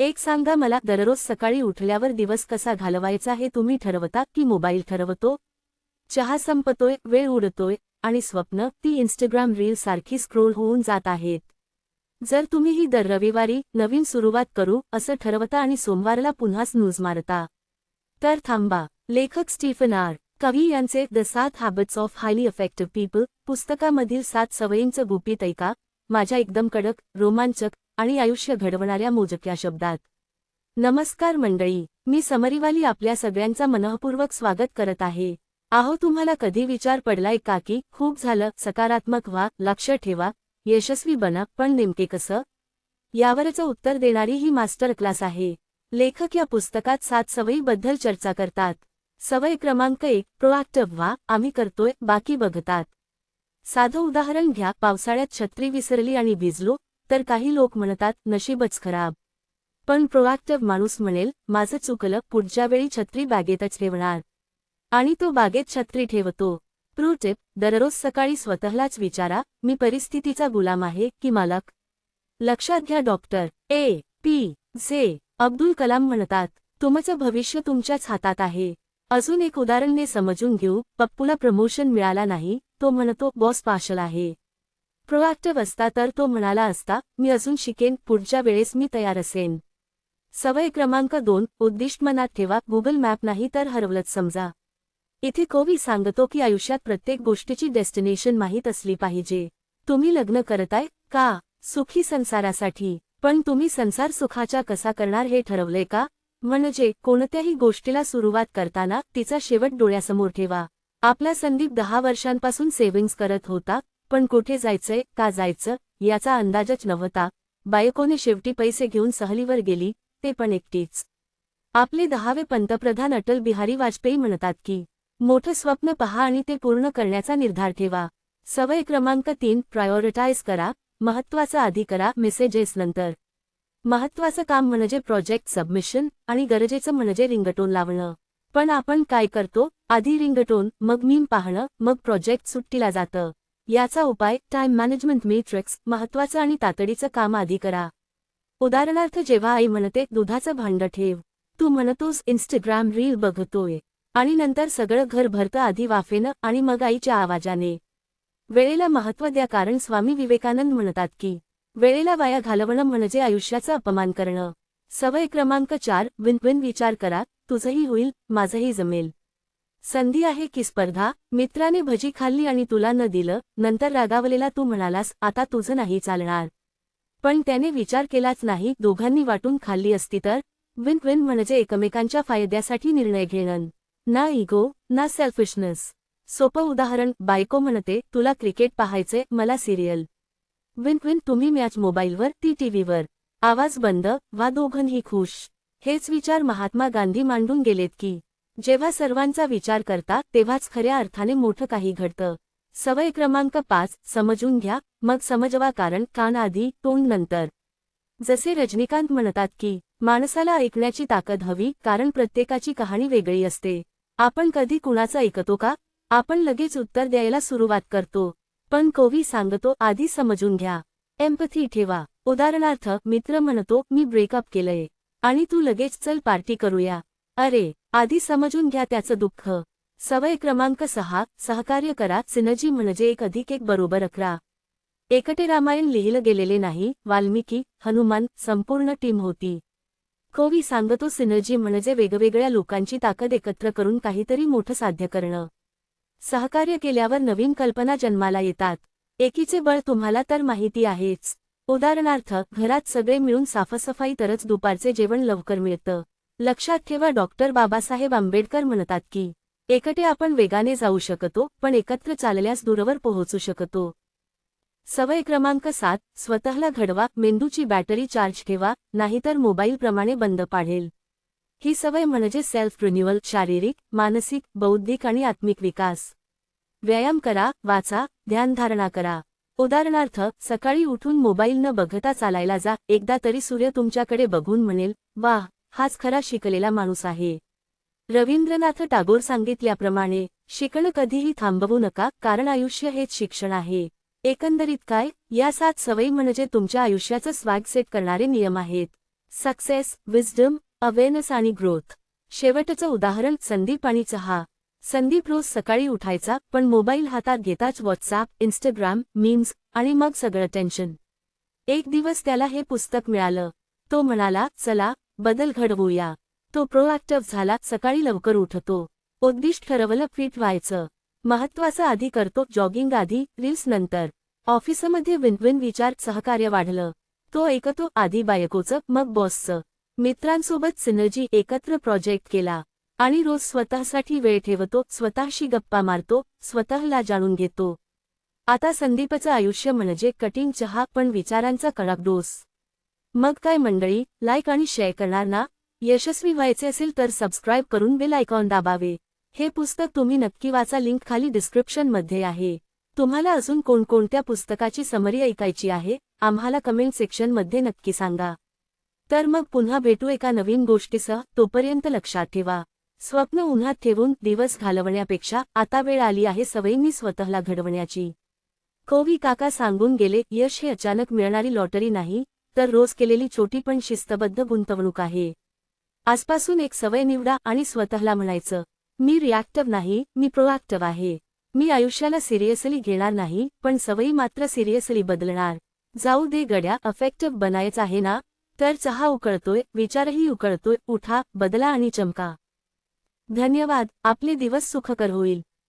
एक सांगा मला दररोज सकाळी उठल्यावर दिवस कसा घालवायचा हे तुम्ही ठरवता की मोबाईल ठरवतो? चहा संपतोय वेळ उडतोय आणि स्वप्न ती इन्स्टाग्राम रील सारखी स्क्रोल होऊन जात आहेत. जर तुम्हीही दर रविवारी नवीन सुरुवात करू असं ठरवता आणि सोमवारला पुन्हा स्नूज मारता. तर थांबा. लेखक स्टीफन आर. कवी यांचे द सात habits of highly effective people पुस्तकामधील सात सवयींचं गुपित ऐका. माझ्या एकदम कडक रोमांचक आणि आयुष्य घडवणाऱ्या मोजक्या शब्दात. नमस्कार मंडळी मी समरीवाली आपल्या सगळ्यांचा मनःपूर्वक स्वागत करत आहे. आहो तुम्हाला कधी विचार पडलाय का की खूप झालं सकारात्मक व्हा लक्ष ठेवा यशस्वी बना पण नेमके कसं? यावरचं उत्तर देणारी ही मास्टर क्लास आहे. लेखक या पुस्तकात सात सवयीबद्दल चर्चा करतात. सवय क्रमांक एक प्रोॲक्टिव्ह व्हा आम्ही करतोय बाकी बघतात. साधं उदाहरण घ्या पावसाळ्यात छत्री विसरली आणि भिजलो तर काही लोक म्हणतात नशीबच खराब. पण प्रोएक्टिव्ह माणूस म्हणेल माझं चुकलं पुढच्या वेळी छत्री बॅगेतच ठेवणार. आणि तो बागेत छत्री ठेवतो. प्रूटिप दररोज सकाळी स्वतःलाच विचारा मी परिस्थितीचा गुलाम आहे की मालक? लक्षात घ्या डॉक्टर ए पी झे अब्दुल कलाम म्हणतात तुमचं भविष्य तुमच्याच हातात आहे. अजून एक उदाहरणने समजून घेऊ पप्पूला प्रमोशन मिळाला नाही तो म्हणतो बॉस पाशल आहे. प्रोएक्टिव्ह असता तर तो म्हणाला असता मी अजून शिकेन पुढच्या वेळेस मी तयार असेन. सवय क्रमांक दोन उद्दिष्ट मनात ठेवा गुगल मॅप नाही तर हरवलंच समजा. इथे कोवी सांगतो की आयुष्यात प्रत्येक गोष्टीची डेस्टिनेशन माहीत असली पाहिजे. तुम्ही लग्न करताय का? सुखी संसारासाठी. पण तुम्ही संसार सुखाचा कसा करणार हे ठरवलंय का? म्हणजे कोणत्याही गोष्टीला सुरुवात करताना तिचा शेवट डोळ्यासमोर ठेवा. आपला संदीप दहा वर्षांपासून सेव्हिंग्ज करत होता पण कुठे जायचंय का जायचं याचा अंदाजच नव्हता. बायकोने शेवटी पैसे घेऊन सहलीवर गेली ते पण एकटीच. आपले दहावे पंतप्रधान अटल बिहारी वाजपेयी म्हणतात की मोठं स्वप्न पहा आणि ते पूर्ण करण्याचा निर्धार ठेवा. सवय क्रमांक तीन प्रायोरिटाईज करा महत्वाचं आधी करा मेसेजेस नंतर. महत्त्वाचं काम म्हणजे प्रोजेक्ट सबमिशन आणि गरजेचं म्हणजे रिंगटोन लावणं. पण आपण काय करतो? आधी रिंगटोन मग मीम पाहणं मग प्रोजेक्ट सुट्टीला जातं. याचा उपाय टाइम मॅनेजमेंट मेट्रिक्स महत्त्वाचं आणि तातडीचं काम आधी करा. उदाहरणार्थ जेव्हा आई म्हणते दुधाचं भांड ठेव. तू म्हणतोस इंस्टाग्राम रील बघतोय. आणि नंतर सगळं घर भरतं आधी वाफेनं आणि मग आईच्या आवाजाने. वेळेला महत्त्व द्या कारण स्वामी विवेकानंद म्हणतात की वेळेला वाया घालवणं म्हणजे आयुष्याचा अपमान करणं. सवय क्रमांक चार विन विन विचार करा. तुझंही होईल माझंही जमेल. संधी आहे की स्पर्धा मित्राने भजी खाल्ली आणि तुला न दिलं नंतर रागावलेला तू म्हणालास आता तुझं नाही चालणार. पण त्याने विचार केलाच नाही दोघांनी वाटून खाल्ली असती तर? विन विन म्हणजे एकमेकांच्या फायद्यासाठी निर्णय घेणं. ना इगो ना सेल्फिशनेस. सोपं उदाहरण बायको म्हणते तुला क्रिकेट पाहायचे मला सिरियल. विन विन तुम्ही मॅच मोबाईलवर ती टीव्हीवर. आवाज बंद वा दोघंही खुश. हेच विचार महात्मा गांधी मांडून गेलेत की जेव्हा सर्वांचा विचार करता तेव्हाच खऱ्या अर्थाने मोठं काही घडतं. सवय क्रमांक पाच समजून घ्या मग समजवा कारण कान आधी तोंड नंतर. जसे रजनीकांत म्हणतात की माणसाला ऐकण्याची ताकद हवी कारण प्रत्येकाची कहाणी वेगळी असते. आपण कधी कुणाचं ऐकतो का? आपण लगेच उत्तर द्यायला सुरुवात करतो. पण कोवी सांगतो आधी समजून घ्या. एम्पथी ठेवा. उदाहरणार्थ मित्र म्हणतो मी ब्रेकअप केलंय. आणि तू लगेच चल पार्टी करूया. अरे आधी समजून घ्या त्याचं दुःख. सवय क्रमांक सहा सहकार्य करा सिनजी म्हणजे एक अधिक एक बरोबर अकरा. एकटे रामायण लिहिलं गेलेले नाही वाल्मिकी हनुमान संपूर्ण टीम होती. कोवी सांगतो सिनर्जी म्हणजे वेगवेगळ्या लोकांची ताकद एकत्र करून काहीतरी मोठं साध्य करणं. सहकार्य केल्यावर नवीन कल्पना जन्माला येतात. एकीचे बळ तुम्हाला तर माहिती आहेच. उदाहरणार्थ घरात सगळे मिळून साफसफाई तरच दुपारचे जेवण लवकर मिळतं. लक्षात ठेवा डॉक्टर बाबासाहेब आंबेडकर म्हणतात की एकटे आपण वेगाने जाऊ शकतो पण एकत्र चालल्यास दूरवर पोहोचू शकतो. सवय क्रमांक सात स्वतःला घडवा मेंदूची बॅटरी चार्ज ठेवा नाहीतर मोबाईलप्रमाणे बंद पाडेल. ही सवय म्हणजे सेल्फ रिन्युअल शारीरिक मानसिक बौद्धिक आणि आत्मिक विकास. व्यायाम करा वाचा ध्यानधारणा करा. उदाहरणार्थ सकाळी उठून मोबाईल न बघता चालायला जा एकदा तरी सूर्य तुमच्याकडे बघून म्हणेल वाह हाच खरा शिकलेला माणूस आहे. रवींद्रनाथ टागोर सांगितल्याप्रमाणे शिकणं कधीही थांबवू नका कारण आयुष्य हेच शिक्षण आहे. एकंदरीत काय? या सात सवयी म्हणजे तुमच्या आयुष्याचं स्वॅग सेट करणारे नियम आहेत. सक्सेस विजडम अवेअरनेस आणि ग्रोथ. शेवटचं उदाहरण संदीप आणि चहा. संदीप रोज सकाळी उठायचा पण मोबाईल हातात घेताच व्हॉट्सअप इंस्टाग्राम मीम्स आणि मग सगळं टेन्शन. एक दिवस त्याला हे पुस्तक मिळालं. तो म्हणाला चला बदल घडवूया. तो प्रोॲक्टिव्ह झाला सकाळी लवकर उठतो. उद्दिष्ट ठरवलं फिट व्हायचं. महत्वाचं आधी करतो जॉगिंग आधी रील्स नंतर. ऑफिसमध्ये विनविन विचार सहकार्य वाढलं. तो ऐकतो आधी बायकोचं मग बॉसचं मित्रांसोबत सिनर्जी एकत्र प्रोजेक्ट केला. आणि रोज स्वतःसाठी वेळ ठेवतो स्वतःशी गप्पा मारतो स्वतःला जाणून घेतो. आता संदीपचं आयुष्य म्हणजे कटिंग चहा पण विचारांचा कडक डोस. मग काय मंडळी लाईक आणि शेअर करणार ना? यशस्वी व्हायचे असेल तर सबस्क्राईब करून बेल आयकॉन दाबावे. हे पुस्तक तुम्ही नक्की वाचा. लिंक खाली डिस्क्रिप्शनमध्ये आहे. तुम्हाला अजून कोणकोणत्या पुस्तकाची समरी ऐकायची आहे आम्हाला कमेंट सेक्शनमध्ये नक्की सांगा. तर मग पुन्हा भेटू एका नवीन गोष्टीसह. तोपर्यंत लक्षात ठेवा. स्वप्न उन्हात ठेवून दिवस घालवण्यापेक्षा आता वेळ आली आहे सवयींनी स्वतःला घडवण्याची. कवी काका सांगून गेले यश हे अचानक मिळणारी लॉटरी नाही तर रोज केलेली छोटी पण शिस्तबद्ध गुंतवणूक आहे. आजपासून एक सवय निवडा आणि स्वतःला म्हणायचं मी रिॲक्टिव्ह नाही मी प्रोॲक्टिव्ह आहे. मी आयुष्याला सिरियसली घेणार नाही पण सवयी मात्र सिरियसली बदलणार. जाऊ दे गड्या अफेक्टिव्ह बनायचं आहे ना? तर चहा उकळतोय विचारही उकळतोय उठा बदला आणि चमका. धन्यवाद आपले दिवस सुखकर होईल.